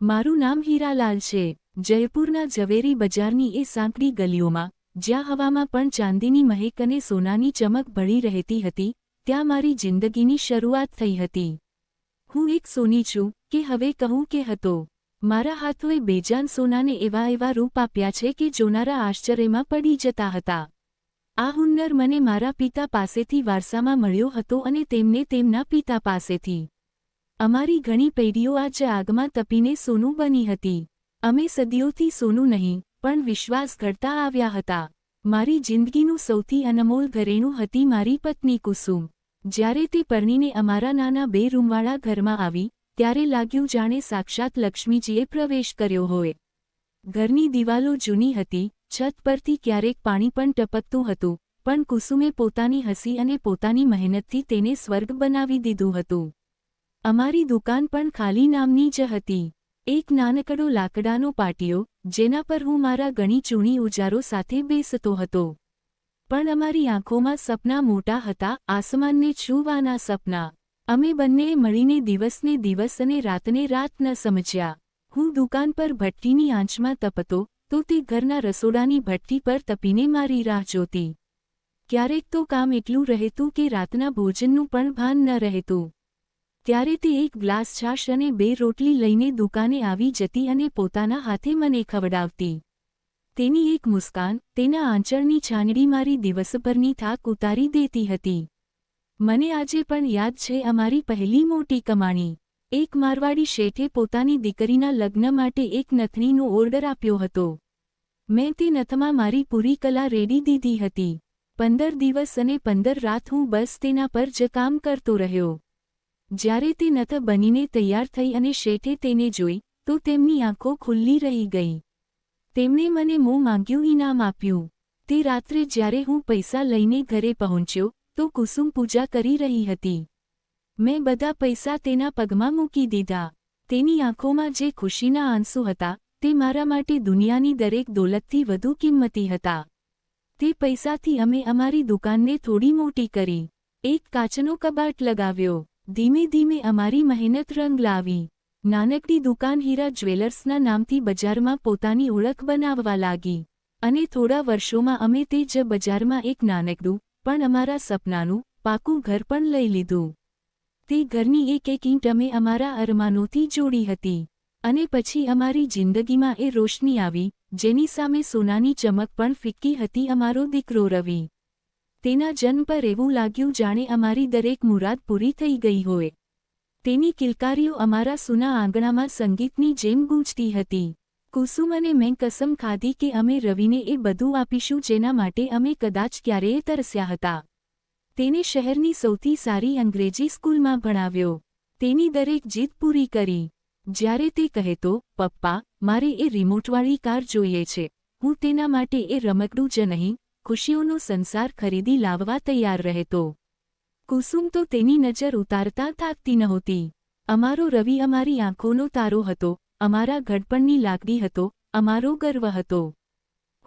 મારું નામ હીરાલાલ છે. જયપુરના ઝવેરી બજારની એ સાંકડી ગલીઓમાં, જ્યાં હવામાં પણ ચાંદીની મહેક અને સોનાની ચમક ભળી રહેતી હતી, ત્યાં મારી જિંદગીની શરૂઆત થઈ હતી. હું એક સોની છું, કે હવે કહું કે હતો. મારા હાથોએ બેજાન સોનાને એવા એવા રૂપ આપ્યા છે કે જોનારા આશ્ચર્યમાં પડી જતા હતા. આ હુન્નર મને મારા પિતા પાસેથી વારસામાં મળ્યો હતો અને તેમને તેમના પિતા પાસેથી અમારી ઘણી પેઢીઓ આજ આગમાં તપીને સોનું બની હતી. અમે સદીઓથી સોનું નહીં, પણ વિશ્વાસ ઘડતા આવ્યા હતા. મારી જિંદગીનું સૌથી અનમોલ ઘરેણું હતી મારી પત્ની કુસુમ. જ્યારે તે પરણીને અમારા નાના બે રૂમવાળા ઘરમાં આવી, ત્યારે લાગ્યું જાણે સાક્ષાત લક્ષ્મીજીએ પ્રવેશ કર્યો હોય. ઘરની દિવાલો જૂની હતી, છત પરથી ક્યારેક પાણી પણ ટપકતું હતું, પણ કુસુમે પોતાની હસી અને પોતાની મહેનતથી તેને સ્વર્ગ બનાવી દીધું હતું. અમારી દુકાન પણ ખાલી નામની જ હતી. એક નાનકડો લાકડાનો પાટિયો, જેના પર હું મારા ગણી ચૂણી ઉજારો સાથે બેસતો હતો. પણ અમારી આંખોમાં સપના મોટા હતા, આસમાનને છૂવાના સપના. અમે બંનેએ મળીને દિવસને દિવસ અને રાતને રાત ન સમજ્યા. હું દુકાન પર ભઠ્ઠીની આંચમાં તપતો, તો તે ઘરના રસોડાની ભઠ્ઠી પર તપીને મારી રાહ જોતી. ક્યારેક તો કામ એટલું રહેતું કે રાતના ભોજનનું પણ ભાન ન રહેતું. ત્યારે તે એક ગ્લાસ છાશ અને બે રોટલી લઈને દુકાને આવી જતી અને પોતાના હાથે મને ખવડાવતી. તેની એક મુસ્કાન, તેના આંચળની છાનડી મારી દિવસભરની થાક ઉતારી દેતી હતી. મને આજે પણ યાદ છે અમારી પહેલી મોટી કમાણી. એક મારવાડી શેઠે પોતાની દીકરીના લગ્ન માટે એક નથનીનો ઓર્ડર આપ્યો હતો. મેં તે નથમાં મારી પૂરી કલા રેડી દીધી હતી. પંદર દિવસ અને પંદર રાત હું બસ તેના પર જ કામ કરતો રહ્યો. જ્યારે તે નથ બનીને તૈયાર થઈ અને શેઠે તેને જોઈ, તો તેમની આંખો ખુલ્લી રહી ગઈ. તેમણે મને મોં માંગ્યું ઇનામ આપ્યું. તે રાત્રે જ્યારે હું પૈસા લઈને ઘરે પહોંચ્યો, તો કુસુમ પૂજા કરી રહી હતી. મેં બધા પૈસા તેના પગમાં મૂકી દીધા. તેની આંખોમાં જે ખુશીના આંસુ હતા, તે મારા માટે દુનિયાની દરેક દોલતથી વધુ કિંમતી હતા. તે પૈસાથી અમે અમારી દુકાનને થોડી મોટી કરી. એક કાચનો કબાટ લગાવ્યો. ધીમે ધીમે અમારી મહેનત રંગ લાવી. નાનકડી દુકાન હીરા જ્વેલર્સના નામથી બજારમાં પોતાની ઓળખ બનાવવા લાગી. અને થોડા વર્ષોમાં અમે તે જ બજારમાં એક નાનકડું, પણ અમારા સપનાનું, પાકું ઘર પણ લઈ લીધું. તે ઘરની એક એક ઈંટ અમે અમારા અરમાનોથી જોડી હતી. અને પછી અમારી જિંદગીમાં એ રોશની આવી, જેની સામે સોનાની ચમક પણ ફિક્કી હતી અમારો દીકરો રવિ. તેના જન્મ પર એવું લાગ્યું જાણે અમારી દરેક મુરાદ પૂરી થઈ ગઈ હોય. તેની કિલકારીઓ અમારા સુના આંગણામાં સંગીતની જેમ ગૂંજતી હતી. કુસુમ અને મેં કસમ ખાધી કે અમે રવિને એ બધું આપીશું જેના માટે અમે કદાચ ક્યારેય તરસ્યા હતા. તેને શહેરની સૌથી સારી અંગ્રેજી સ્કૂલમાં ભણાવ્યો. તેની દરેક જીત પૂરી કરી. જ્યારે તે કહેતો પપ્પા, મારે એ રિમોટવાળી કાર જોઈએ છે. હું તેના માટે એ રમકડું જ નહીં ખુશીઓનો સંસાર ખરીદી લાવવા તૈયાર રહેતો. કુસુમ તો તેની નજર ઉતારતા થાકતી નહોતી. અમારો રવિ અમારી આંખોનો તારો હતો, અમારા ઘડપણની લાગણી હતો, અમારો ગર્વ હતો.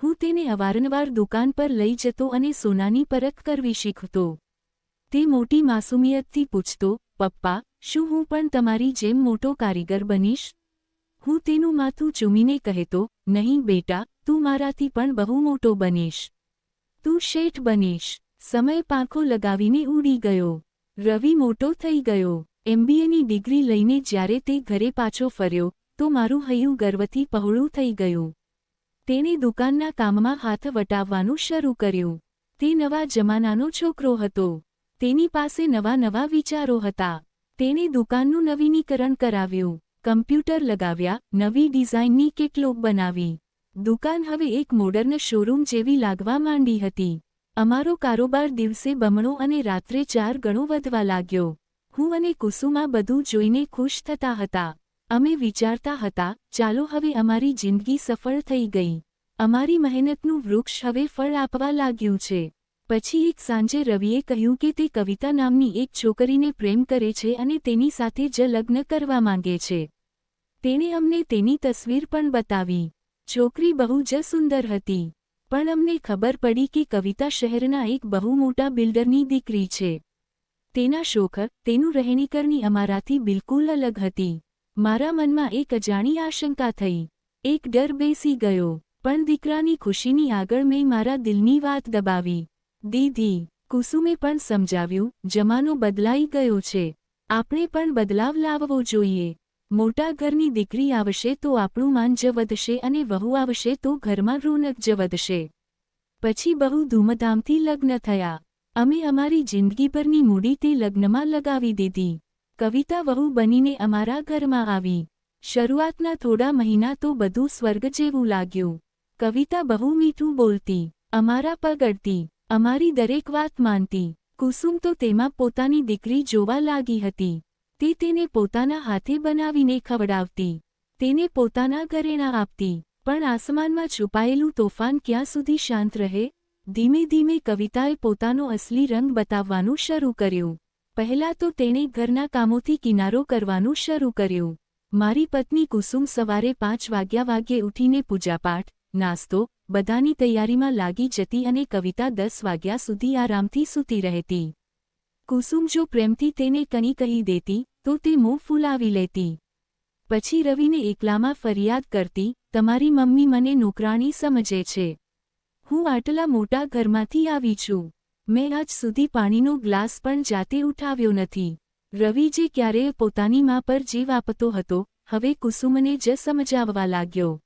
હું તેને અવારનવાર દુકાન પર લઈ જતો અને સોનાની પરખ કરવી શીખતો. તે મોટી માસુમિયતથી પૂછતો, પપ્પા, શું હું પણ તમારી જેમ મોટો કારીગર બનીશ હું તેનું માથું ચૂમીને કહેતો, નહીં બેટા, તું મારાથી પણ બહુ મોટો બનીશ. તું શેઠ બનીશ. સમય પાંખો લગાવીને ઉડી ગયો. રવિ મોટો થઈ ગયો. એમબીએની ડિગ્રી લઈને જ્યારે તે ઘરે પાછો ફર્યો, તો મારું હૈયું ગર્વથી પહોળું થઈ ગયું. તેણે દુકાનના કામમાં હાથ વટાવવાનું શરૂ કર્યું. તે નવા જમાનાનો છોકરો હતો. તેની પાસે નવા નવા વિચારો હતા. તેણે દુકાનનું નવીનીકરણ કરાવ્યું. કમ્પ્યુટર લગાવ્યા, નવી ડિઝાઇનની કેટલોગ બનાવી. દુકાન હવે એક મોડર્ન શોરૂમ જેવી લાગવા માંડી હતી. અમારો કારોબાર દિવસે બમણો અને રાત્રે ચાર ગણો વધવા લાગ્યો. હું અને કુસુમા બધું જોઈને ખુશ થતા હતા. અમે વિચારતા હતા, ચાલો હવે અમારી જિંદગી સફળ થઈ ગઈ. અમારી મહેનતનું વૃક્ષ હવે ફળ આપવા લાગ્યું છે. પછી એક સાંજે રવિએ કહ્યું કે તે કવિતા નામની એક છોકરીને પ્રેમ કરે છે અને તેની સાથે જ લગ્ન કરવા માંગે છે. તેણે અમને તેની તસવીર પણ બતાવી. છોકરી બહુ જ સુંદર હતી. પણ અમને ખબર પડી કે કવિતા શહેરના એક બહુ મોટા બિલ્ડરની દીકરી છે. તેના શોખ તેનું રહેણીકરણી અમારાથી બિલકુલ અલગ હતી. મારા મનમાં એક અજાણી આશંકા થઈ. એક ડર બેસી ગયો. પણ દીકરાની ખુશીની આગળ મેં મારા દિલની વાત દબાવી. દીધી કુસુમે પણ સમજાવ્યું, જમાનો બદલાઈ ગયો છે. આપણે પણ બદલાવ લાવવો જોઈએ. મોટા ઘરની દીકરી આવશે તો આપણું માન જ વધશે અને વહુ આવશે તો ઘરમાં રોનક જ વધશે. પછી બહુ ધૂમધામથી લગ્ન થયા. અમે અમારી જિંદગીભરની મૂડી તે લગ્નમાં લગાવી દીધી. કવિતા વહુ બનીને અમારા ઘરમાં આવી. શરૂઆતના થોડા મહિના તો બધું સ્વર્ગ જેવું લાગ્યું. કવિતા બહુ મીઠું બોલતી, અમારા પગડતી, અમારી દરેક વાત માનતી. કુસુમ તો તેમાં પોતાની દીકરી જોવા લાગી હતી. તે તેને પોતાના હાથે બનાવીને ખવડાવતી. તેને પોતાના ઘરેણા આપતી. પણ આસમાનમાં છુપાયેલું તોફાન ક્યાં સુધી શાંત રહે? ધીમે ધીમે કવિતાએ પોતાનો અસલી રંગ બતાવવાનું શરૂ કર્યું. પહેલાં તો તેણે ઘરના કામોથી કિનારો કરવાનું શરૂ કર્યું. મારી પત્ની કુસુમ સવારે પાંચ વાગ્યા વાગ્યે ઉઠીને પૂજાપાઠ, નાસ્તો, બધાની તૈયારીમાં લાગી જતી અને કવિતા દસ વાગ્યા સુધી આરામથી સૂતી રહેતી. કુસુમ જો પ્રેમથી તેને કંઈ કહી દેતી, તો તે મોં ફૂલાવી લેતી. પછી રવિને એકલામાં ફરિયાદ કરતી, તમારી મમ્મી મને નોકરાણી સમજે છે. હું આટલા મોટા ઘરમાંથી આવી છું. મેં આજ સુધી પાણીનો ગ્લાસ પણ જાતે ઉઠાવ્યો નથી. રવિ જે ક્યારેય પોતાની મા પર જીવ આપતો હતો, હવે કુસુમને જ સમજાવવા લાગ્યો.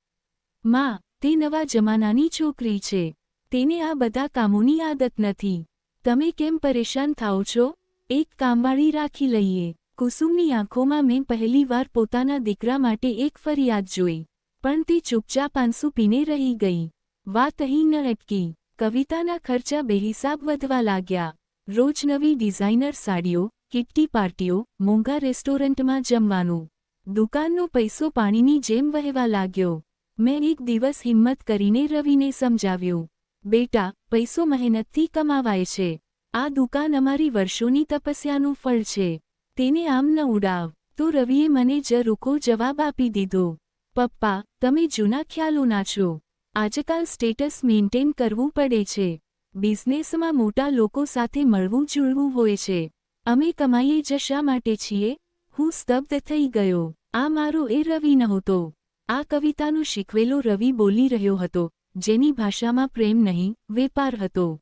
માં, તે નવા જમાનાની છોકરી છે. તેને આ બધા કામોની આદત નથી. તમે કેમ પરેશાન થાઓ છો? એક કામવાળી રાખી લઈએ. કુસુમની આંખોમાં મેં પહેલીવાર પોતાના દીકરા માટે એક ફરિયાદ જોઈ, પણ તે ચૂપચાપ આંસુ પીને રહી ગઈ. વાત અહીં ન અટકી. કવિતાના ખર્ચા બેહિસાબ વધવા લાગ્યા. રોજ નવી ડિઝાઇનર સાડીઓ, કિટ્ટી પાર્ટીઓ, મોંઘા રેસ્ટોરન્ટમાં જમવાનું. દુકાનનો પૈસો પાણીની જેમ વહેવા લાગ્યો. મેં એક દિવસ હિંમત કરીને રવિને સમજાવ્યું. બેટા, પૈસો મહેનતથી કમાવાય છે. આ દુકાન અમારી વર્ષોની તપસ્યાનું ફળ છે. તેને આમ ન ઉડાવ. તો રવિએ મને જ રૂકો જવાબ આપી દીધો. પપ્પા, તમે જૂના ખ્યાલોના છો. આજકાલ સ્ટેટસ મેન્ટેન કરવું પડે છે. બિઝનેસમાં મોટા લોકો સાથે મળવું જુળવું હોય છે. અમે કમાઈએ જ શા માટે છીએ? હું સ્તબ્ધ થઈ ગયો. આ મારો એ રવિ નહોતો. આ કવિતાનું શીખવેલો રવિ બોલી રહ્યો હતો. જેની ભાષામાં પ્રેમ નહીં, વેપાર હતો.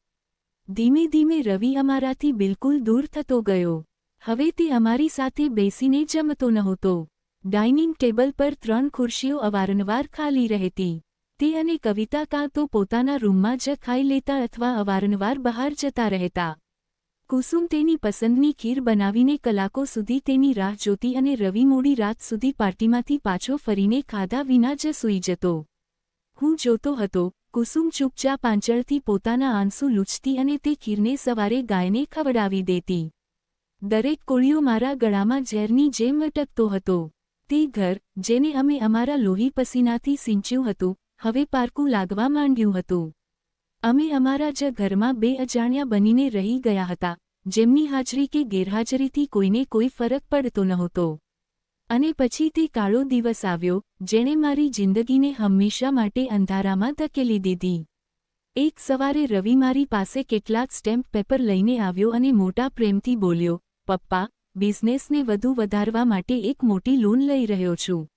ધીમે ધીમે રવિ અમારાથી બિલકુલ દૂર થતો ગયો. હવે તે અમારી સાથે બેસીને જમતો નહોતો. ડાઇનિંગ ટેબલ પર ત્રણ ખુરશીઓ અવારનવાર ખાલી રહેતી. તે અને કવિતા કાં તો પોતાના રૂમમાં જ ખાઈ લેતા અથવા અવારનવાર બહાર જતા રહેતા. કુસુમ તેની પસંદની ખીર બનાવીને કલાકો સુધી તેની રાહ જોતી અને રવિ મોડી રાત સુધી પાર્ટીમાંથી પાછો ફરીને ખાધા વિના જ સૂઈ જતો. હું જોતો હતો, કુસુમ ચૂપચાપ આંચળથી પોતાના આંસુ લૂછતી અને તે ખીરને સવારે ગાયને ખવડાવી દેતી. દરેક કોળીઓ મારા ગળામાં ઝેરની જેમ અટકતો હતો. તે ઘર, જેને અમે અમારા લોહી પસીનાથી સિંચ્યું હતું, હવે પારકું લાગવા માંડ્યું હતું. અમે અમારા જ ઘરમાં બે અજાણ્યા બનીને રહી ગયા હતા, જેમની હાજરી કે ગેરહાજરીથી કોઈને કોઈ ફરક પડતો નહોતો. અને પછી તે કાળો દિવસ આવ્યો, જેણે મારી જિંદગીને હંમેશા માટે અંધારામાં ધકેલી દીધી. એક સવારે રવિ મારી પાસે કેટલાક સ્ટેમ્પ પેપર લઈને આવ્યો અને મોટા પ્રેમથી બોલ્યો, પપ્પા, બિઝનેસને વધુ વધારવા માટે એક મોટી લોન લઈ રહ્યો છું.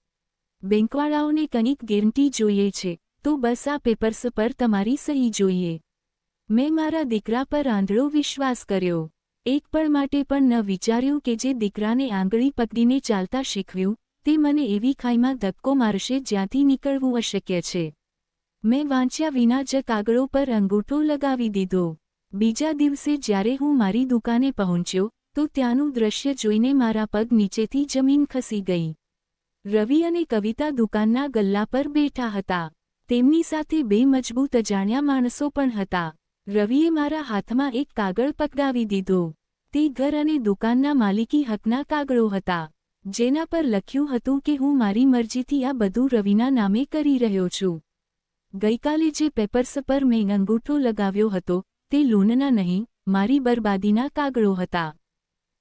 બેંકવાળાઓને કંઈક ગેરંટી જોઈએ છે, તો બસ આ પેપર્સ પર તમારી સહી જોઈએ. મેં મારા દીકરા પર આંધળો વિશ્વાસ કર્યો. એક પળ માટે પણ ન વિચાર્યું કે જે દીકરાને આંગળી પકડીને ચાલતા શીખવ્યું, તે મને એવી ખાઈમાં ધક્કો મારશે જ્યાંથી નીકળવું અશક્ય છે. મેં વાંચ્યા વિના જ કાગળો પર અંગૂઠો લગાવી દીધો. બીજા દિવસે જ્યારે હું મારી દુકાને પહોંચ્યો, તો ત્યાંનું દ્રશ્ય જોઈને મારા પગ નીચેથી જમીન ખસી ગઈ. રવિ અને કવિતા દુકાનના ગલ્લા પર બેઠા હતા. તેમની સાથે બે મજબૂત અજાણ્યા માણસો પણ હતા. રવિએ મારા હાથમાં એક કાગળ પકડાવી દીધો. તે ઘર અને દુકાનના માલિકી હકના કાગળો હતા, જેના પર લખ્યું હતું કે હું મારી મરજીથી આ બધું રવિના નામે કરી રહ્યો છું. ગઈકાલે જે પેપર્સ પર મેં અંગૂઠો લગાવ્યો હતો, તે લૂનના નહીં, મારી બરબાદીના કાગળો હતા.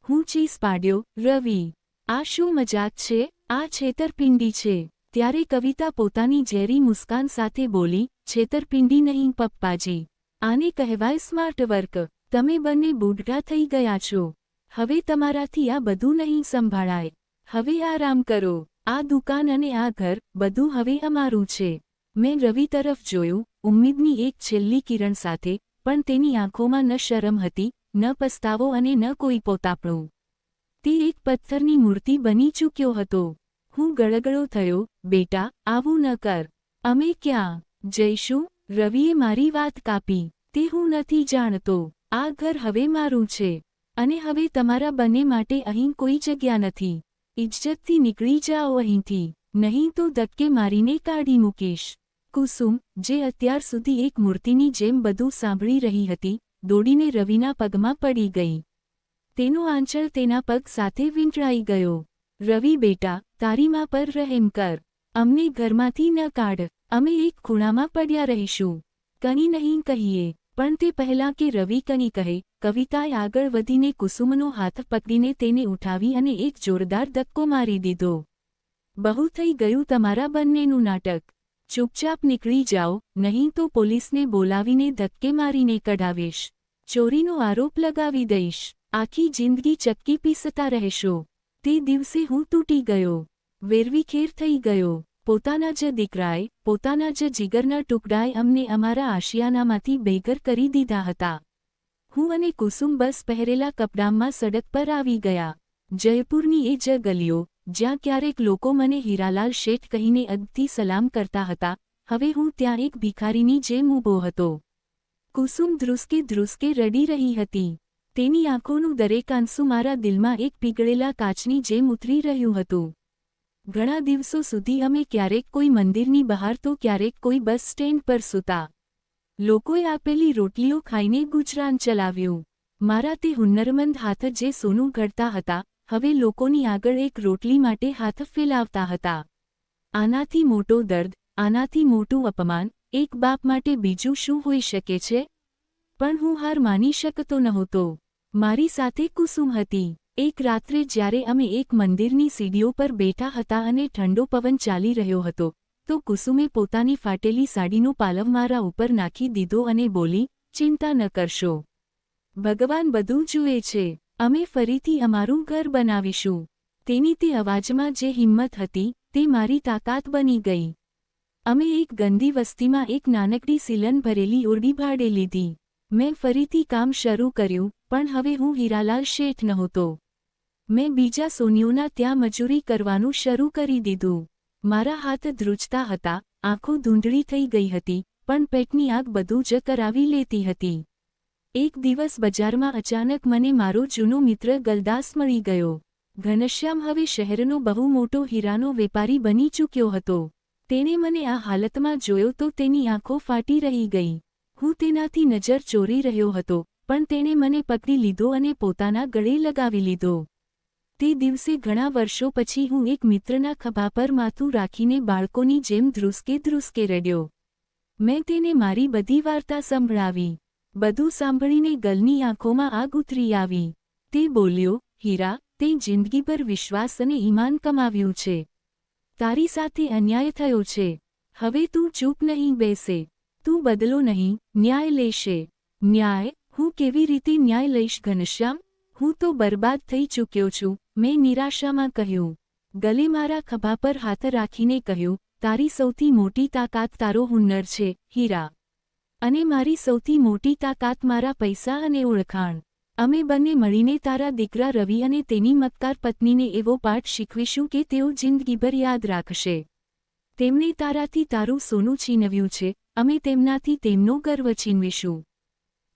હું ચીસ પાડ્યો, રવિ, આ શું મજાક છે? આ છેતરપિંડી છે. ત્યારે કવિતા પોતાની ઝેરી મુસ્કાન સાથે બોલી, છેતરપિંડી નહીં, પપ્પાજી. આને કહેવાય સ્માર્ટ વર્ક. તમે બંને બુઢા થઈ ગયા છો. હવે તમારાથી આ બધું નહીં સંભાળાય. હવે આરામ કરો. આ દુકાન અને આ ઘર બધું હવે અમારું છે. મેં રવિ તરફ જોયું, ઉમ્મીદની એક છેલ્લી કિરણ સાથે, પણ તેની આંખોમાં ન શરમ હતી, ન પસ્તાવો અને ન કોઈ પોતાપણું. તે એક પથ્થરની મૂર્તિ બની ચૂક્યો હતો. હું ગળગળો થયો, બેટા, આવું ન કર. અમે ક્યાં? જઈશું? રવિએ મારી વાત કાપી, તે હું નથી જાણતો, આ ઘર હવે મારું છે, અને હવે તમારા બંને માટે અહીં કોઈ જગ્યા નથી. ઇજ્જતથી નીકળી જાઓ અહીંથી, નહીં તો ધક્કે મારીને કાઢી મૂકીશ. કુસુમ, જે અત્યાર સુધી એક મૂર્તિની જેમ બધું સાંભળી રહી હતી, દોડીને રવિના પગમાં પડી ગઈ. તેનો આંચળ તેના પગ સાથે વીંટળાઈ ગયો. રવિ બેટા, તારી મા પર રહેમ કર, અમને ઘરમાંથી ન કાઢ. અમે એક ખૂણામાં પડ્યા રહીશું. કની નહીં કહીએ, પણ તે પહેલાં કે રવિ કની કહે, કવિતાએ આગળ વધીને કુસુમનો હાથ પકડીને તેને ઉઠાવી અને એક જોરદાર ધક્કો મારી દીધો. બહુ થઈ ગયું તમારા બંનેનું નાટક. ચૂપચાપ નીકળી જાઓ, નહીં તો પોલીસને બોલાવીને ધક્કે મારીને કઢાવીશ. ચોરીનો આરોપ લગાવી દઈશ. આખી જિંદગી ચક્કી પીસતા રહેશો. તે દિવસે હું તૂટી ગયો. વેરવીખેર થઈ ગયો. પોતાના જ દીકરાએ, પોતાના જ જીગરના ટુકડાએ અમને અમારા આશિયાનામાંથી બેઘર કરી દીધા હતા. હું અને કુસુમ બસ પહેરેલા કપડામાં સડક પર આવી ગયા. જયપુરની એ જ ગલીઓ, જ્યાં ક્યારેક લોકો મને હીરાલાલ શેઠ કહીને અદથી સલામ કરતા હતા, હવે હું ત્યાં એક ભિખારીની જેમ ઊભો હતો. કુસુમ ધ્રુસકે ધ્રુસકે રડી રહી હતી. તેની આંખોનું દરેક આંસુ મારા દિલમાં એક પીગળેલા કાચની જેમ ઉતરી રહ્યું હતું. ઘણા દિવસો સુધી અમે ક્યારેક કોઈ મંદિરની બહાર તો ક્યારેક કોઈ બસ સ્ટેન્ડ પર સૂતા. લોકોએ આપેલી રોટલીઓ ખાઈને ગુજરાન ચલાવ્યું. મારા તે હુન્નરમંદ હાથ જે સોનું ઘડતા હતા, હવે લોકોની આગળ એક રોટલી માટે હાથ ફેલાવતા હતા. આનાથી મોટો દર્દ, આનાથી મોટું અપમાન, એક બાપ માટે બીજું શું હોઈ શકે છે? પણ હું હાર માની શકતો નહોતો. મારી સાથે કુસુમ હતી. એક રાત્રે જ્યારે અમે એક મંદિરની સીડીઓ પર બેઠા હતા અને ઠંડો પવન ચાલી રહ્યો હતો, તો કુસુમે પોતાની ફાટેલી સાડીનો પાલવ મારા ઉપર નાખી દીધો અને બોલી, ચિંતા ન કરશો. ભગવાન બધું જુએ છે. અમે ફરીથી અમારું ઘર બનાવીશું. તેની તે અવાજમાં જે હિંમત હતી, તે મારી તાકાત બની ગઈ. અમે એક ગંદી વસ્તીમાં એક નાનકડી સિલન ભરેલી ઓરડી ભાડે લીધી. મેં ફરીથી કામ શરૂ કર્યું, પણ હવે હું હીરાલાલ શેઠ નહોતો. મેં બીજા સોનિયોના ત્યાં મજૂરી કરવાનું શરૂ કરી દીધું. મારા હાથ ધ્રુજતા હતા, આંખો ધૂંધળી થઈ ગઈ હતી, પણ પેટની આગ બધું જ કરાવી લેતી હતી. એક દિવસ બજારમાં અચાનક મને મારો જૂનો મિત્ર ગલદાસ મળી ગયો. ઘનશ્યામ હવે શહેરનો બહુ મોટો હીરાનો વેપારી બની ચૂક્યો હતો. તેણે મને આ હાલતમાં જોયો તો તેની આંખો ફાટી રહી ગઈ. હું તેનાથી નજર ચોરી રહ્યો હતો, પણ તેણે મને પકડી લીધો અને પોતાના ગળે લગાવી લીધો. તે દિવસે ઘણા વર્ષો પછી હું એક મિત્રના ખભા પર માથું રાખીને બાળકોની જેમ ધ્રુસકે ધ્રુસકે રડ્યો. મેં તેને મારી બધી વાર્તા સંભળાવી. બધું સાંભળીને ગલની આંખોમાં આગ ઉતરી આવી. તે બોલ્યો, હીરા, તે જિંદગી પર વિશ્વાસ અને ઈમાન કમાવ્યું છે. તારી સાથે અન્યાય થયો છે. હવે તું ચૂપ નહીં બેસે. તું બદલો નહીં, ન્યાય લેશે. ન્યાય, હું કેવી રીતે ન્યાય લઈશ ઘનશ્યામ? હું તો બરબાદ થઈ ચૂક્યો છું, મેં નિરાશામાં કહ્યું. ગલે મારા ખભા પર હાથ રાખીને કહ્યું, તારી સૌથી મોટી તાકાત તારો હુન્નર છે, હીરા. અને મારી સૌથી મોટી તાકાત મારા પૈસા અને ઓળખાણ. અમે બંને મળીને તારા દીકરા રવિ અને તેની મતકાર પત્નીને એવો પાઠ શીખવીશું કે તેઓ જિંદગીભર યાદ રાખશે. તેમણે તારાથી તારું સોનું છીનવ્યું છે, અમે તેમનાથી તેમનો ગર્વ છીનવીશું.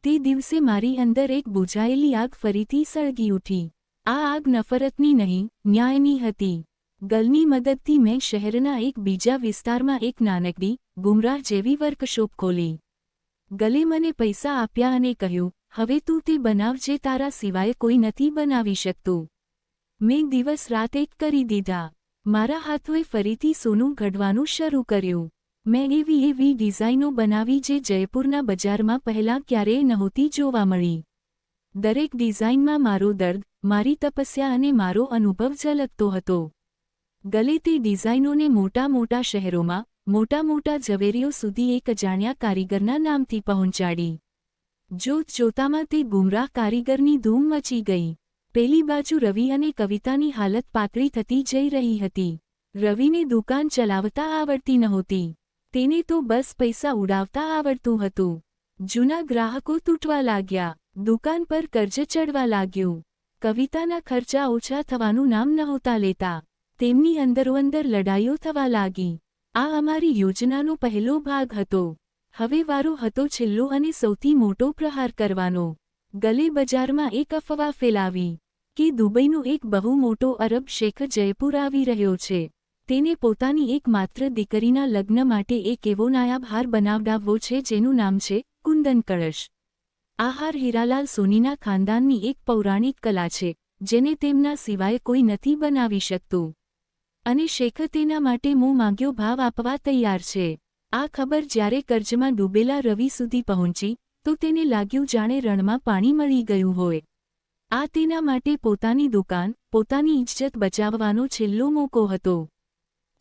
તે દિવસે મારી અંદર એક બુઝાયેલી આગ ફરીથી સળગી ઉઠી. આ આગ નફરતની નહીં, ન્યાયની હતી. ગલની મદદથી મેં શહેરના એક બીજા વિસ્તારમાં એક નાનકડી, ગુમરાહ જેવી વર્કશોપ ખોલી. ગલે મને પૈસા આપ્યા અને કહ્યું, હવે તું તે બનાવ જે તારા સિવાય કોઈ નથી બનાવી શકતું. મેં દિવસ રાત એક કરી દીધા. મારા હાથોએ ફરીથી સોનું ઘડવાનું શરૂ કર્યું. મેં એવી એવી ડિઝાઇનો બનાવી જે જયપુરના બજારમાં પહેલાં ક્યારેય નહોતી જોવા મળી. દરેક ડિઝાઇનમાં મારો દર્દ, મારી તપસ્યા અને મારો અનુભવ ઝલકતો હતો. ગલે તે ડિઝાઇનોને મોટા મોટા શહેરોમાં, મોટા મોટા ઝવેરીઓ સુધી એક અજાણ્યા કારીગરના નામથી પહોંચાડી. જોત જોતામાં તે ગુમરાહ કારીગરની ધૂમ મચી ગઈ. પેલી બાજુ રવિ અને કવિતાની હાલત પાતળી થતી જઈ રહી હતી. રવિને દુકાન ચલાવતા આવડતી નહોતી. તેને તો બસ પૈસા ઉડાવતા આવડતું હતું. જૂના ગ્રાહકો તૂટવા લાગ્યા, દુકાન પર કર્જ ચડવા લાગ્યું. કવિતાના ખર્ચા ઓછા થવાનું નામ નહોતા લેતા. તેમની અંદરોઅંદર લડાઈઓ થવા લાગી. આ અમારી યોજનાનો પહેલો ભાગ હતો. હવે વારો હતો છેલ્લો અને સૌથી મોટો પ્રહાર કરવાનો. ગલે બજારમાં એક અફવા ફેલાવી કે દુબઈનો એક બહુ મોટો અરબ શેખ જયપુર આવી રહ્યો છે. તેને પોતાની એકમાત્ર દીકરીના લગ્ન માટે એક એવો નાયાબ હાર બનાવડાવવો છે જેનું નામ છે કુંદન કળશ. આ હાર હીરાલાલ સોનીના ખાનદાનની એક પૌરાણિક કલા છે, જેને તેમના સિવાય કોઈ નથી બનાવી શકતું. અને શેખ તેના માટે મોં માંગ્યો ભાવ આપવા તૈયાર છે. આ ખબર જ્યારે કર્જમાં ડૂબેલા રવિ સુધી પહોંચી, તો તેને લાગ્યું જાણે રણમાં પાણી મળી ગયું હોય. આ તેના માટે પોતાની દુકાન, પોતાની ઇજ્જત બચાવવાનો છેલ્લો મોકો હતો.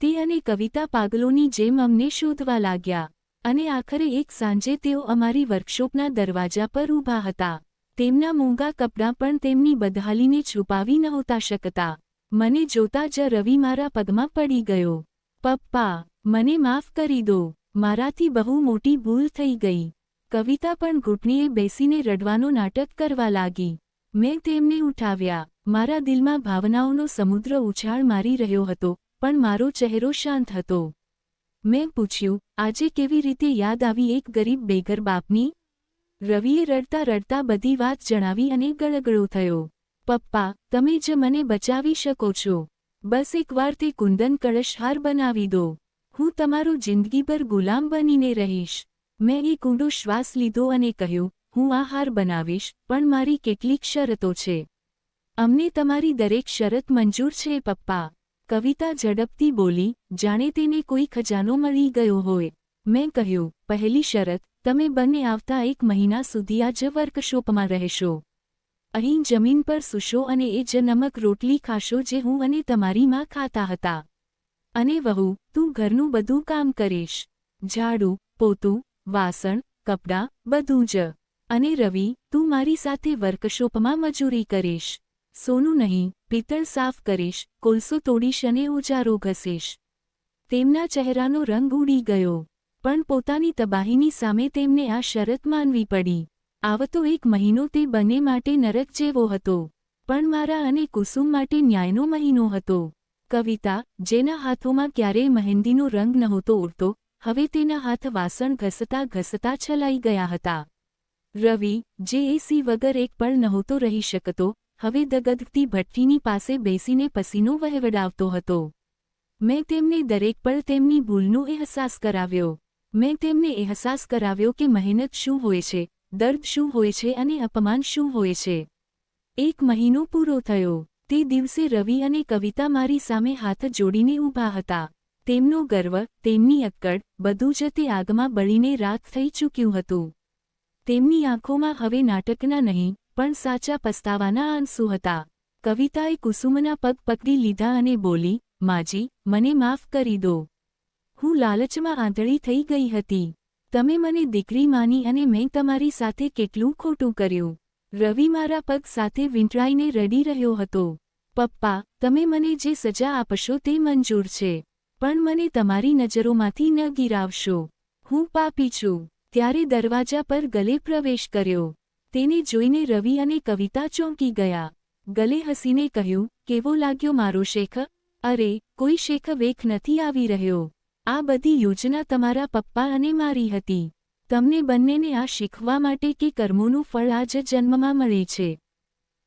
તે અને કવિતા પાગલોની જેમ અમને શોધવા લાગ્યા અને આખરે એક સાંજે તેઓ અમારી વર્કશોપના દરવાજા પર ઊભા હતા. તેમના મોંઘા કપડાં પણ તેમની બદહાલીને છુપાવી નહોતા શકતા. મને જોતા જ રવિ મારા પગમાં પડી ગયો. પપ્પા, મને માફ કરી દો. મારાથી બહુ મોટી ભૂલ થઈ ગઈ. કવિતા પણ ઘૂંટણીએ બેસીને રડવાનો નાટક કરવા લાગી. મેં તેમને ઉઠાવ્યા. મારા દિલમાં ભાવનાઓનો સમુદ્ર ઉછાળ મારી રહ્યો હતો. પણ મારો ચહેરો શાંત હતો. મેં પૂછ્યું, આજે કેવી રીતે યાદ આવી એક ગરીબ બેઘર બાપની? રવિએ રડતા રડતા બધી વાત જણાવી અને ગળગળો થયો. પપ્પા, તમે જ મને બચાવી શકો છો. બસ એકવાર તે કુંદન કળશહાર બનાવી દો. હું તમારો જિંદગીભર ગુલામ બનીને રહીશ. મેં એક ઊંડો શ્વાસ લીધો અને કહ્યું, હું આ હાર બનાવીશ, પણ મારી કેટલીક શરતો છે. અમને તમારી દરેક શરત મંજૂર છે, પપ્પા. કવિતા ઝડપથી બોલી, જાણે તેને કોઈ ખજાનો મળી ગયો હોય. મેં કહ્યું, પહેલી શરત, તમે બંને આવતા એક મહિના સુધી આ જ વર્કશોપમાં રહેશો. અહીં જમીન પર સૂશો અને એ જ નમક રોટલી ખાશો જે હું અને તમારી માં ખાતા હતા. અને વહુ, તું ઘરનું બધું કામ કરીશ. ઝાડુ, પોતું, વાસણ, કપડાં, બધું જ. અને રવિ, તું મારી સાથે વર્કશોપમાં મજૂરી કરીશ. સોનું નહીં, પિત્તળ સાફ કરીશ, કોલસો તોડીશ અને ઉજારો ઘસીશ. તેમના ચહેરાનો રંગ ઉડી ગયો, પણ પોતાની તબાહીની સામે તેમને આ શરત માનવી પડી. આવતો એક મહિનો તે બંને માટે નરક જેવો હતો, પણ મારા અને કુસુમ માટે ન્યાયનો મહિનો હતો. કવિતા, જેના હાથોમાં ક્યારેય મહેંદીનો રંગ નહોતો ઉડતો, હવે તેના હાથ વાસણ ઘસતા ઘસતા છલાઈ ગયા હતા. રવિ, જે એસી વગર એક પળ નહોતો રહી શકતો હવે દગદગતી ભઠ્ઠીની પાસે બેસીને પસીનો વહેવડાવતો હતો. મેં તેમને દરેક પળ તેમની ભૂલનો અહેસાસ કરાવ્યો. મેં તેમને અહેસાસ કરાવ્યો કે મહેનત શું હોય છે, દર્દ શું હોય છે અને અપમાન શું હોય છે. એક મહિનો પૂરો થયો. તે દિવસે રવિ અને કવિતા મારી સામે હાથ જોડીને ઊભા હતા. તેમનો ગર્વ, તેમની અક્કડ, બધું જ તે આગમાં બળીને રાત થઈ ચૂક્યું હતું. તેમની આંખોમાં હવે નાટકના નહીં પણ સાચા પસ્તાવાના આંસુ હતા. કવિતાએ કુસુમના પગ પકડી લીધા અને બોલી, માજી, મને માફ કરી દો. હું લાલચમાં આંધળી થઈ ગઈ હતી. તમે મને દીકરી માની અને મેં તમારી સાથે કેટલું ખોટું કર્યું. રવિ મારા પગ સાથે વીંટળાઈને રડી રહ્યો હતો. પપ્પા, તમે મને જે સજા આપશો તે મંજૂર છે. પણ મને તમારી નજરોમાંથી ન ગિરાવશો. હું પાપી છું. ત્યારે દરવાજા પર ગલે પ્રવેશ કર્યો. તેને જોઈને રવિ અને કવિતા ચોંકી ગયા. ગલે હસીને કહ્યું, કેવો લાગ્યો મારો શેખ? અરે, કોઈ શેખ વેખ નથી આવી રહ્યો. આ બધી યોજના તમારા પપ્પા અને મારી હતી. તમને બંનેને આ શીખવા માટે કે કર્મોનું ફળ આજ જન્મમાં મળે છે.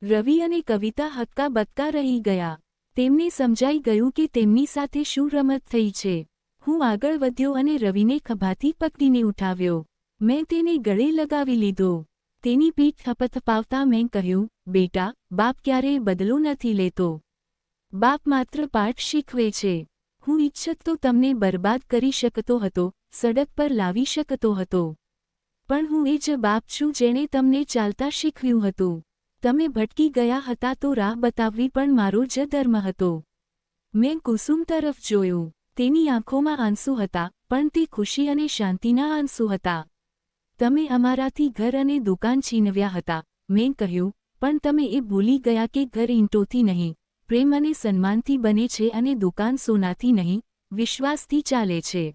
રવિ અને કવિતા હક્કા બક્કા રહી ગયા. તેમને સમજાઈ ગયું કે તેમની સાથે શું રમત થઈ છે. હું આગળ વધ્યો અને રવિને ખભાથી પકડીને ઉઠાવ્યો. મેં તેને ગળે લગાવી લીધો. તેની પીઠ થપથપાવતા મેં કહ્યું, બેટા, બાપ ક્યારેય બદલો નથી લેતો. બાપ માત્ર પાઠ શીખવે છે. હું ઈચ્છત તો તમને બરબાદ કરી શકતો હતો, સડક પર લાવી શકતો હતો. પણ હું એ જ બાપ છું જેણે તમને ચાલતા શીખવ્યું હતું. તમે ભટકી ગયા હતા તો રાહ બતાવવી પણ મારો જ ધર્મ હતો. મેં કુસુમ તરફ જોયું. તેની આંખોમાં આંસુ હતા, પણ તે ખુશી અને શાંતિના આંસુ હતા. તમે અમારાથી ઘર અને દુકાન છીનવ્યા હતા. મેં કહ્યું, પણ તમે એ ભૂલી ગયા કે ઘર ઈંટોથી નહીં, પ્રેમ અને સન્માનથી બને છે અને દુકાન સોનાથી નહીં, વિશ્વાસથી ચાલે છે.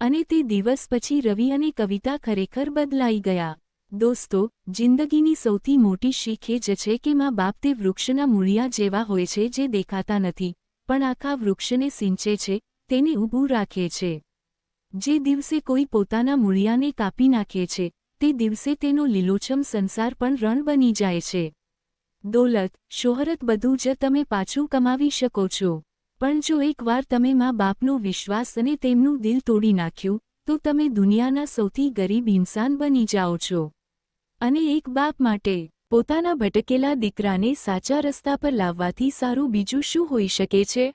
અને તે દિવસ પછી રવિ અને કવિતા ખરેખર બદલાઈ ગયા. દોસ્તો, જિંદગીની સૌથી મોટી શીખ એ જ છે કે મા બાપ તે વૃક્ષના મૂળિયા જેવા હોય છે જે દેખાતા નથી, પણ આખા વૃક્ષને સિંચે છે, તેને ઊભું રાખે છે. જે દિવસે કોઈ પોતાના મૂળિયાને કાપી નાખે છે, તે દિવસે તેનો લીલોછમ સંસાર પણ રણ બની જાય છે. દોલત, શોહરત બધું જ તમે પાછું કમાવી શકો છો. પણ જો એકવાર તમે મા બાપનો વિશ્વાસ અને તેમનું દિલ તોડી નાખ્યું, તો તમે દુનિયાના સૌથી ગરીબ ઇન્સાન બની જાઓ છો. અને એક બાપ માટે, પોતાના ભટકેલા દીકરાને સાચા રસ્તા પર લાવવાથી સારું બીજું શું હોઈ શકે છે?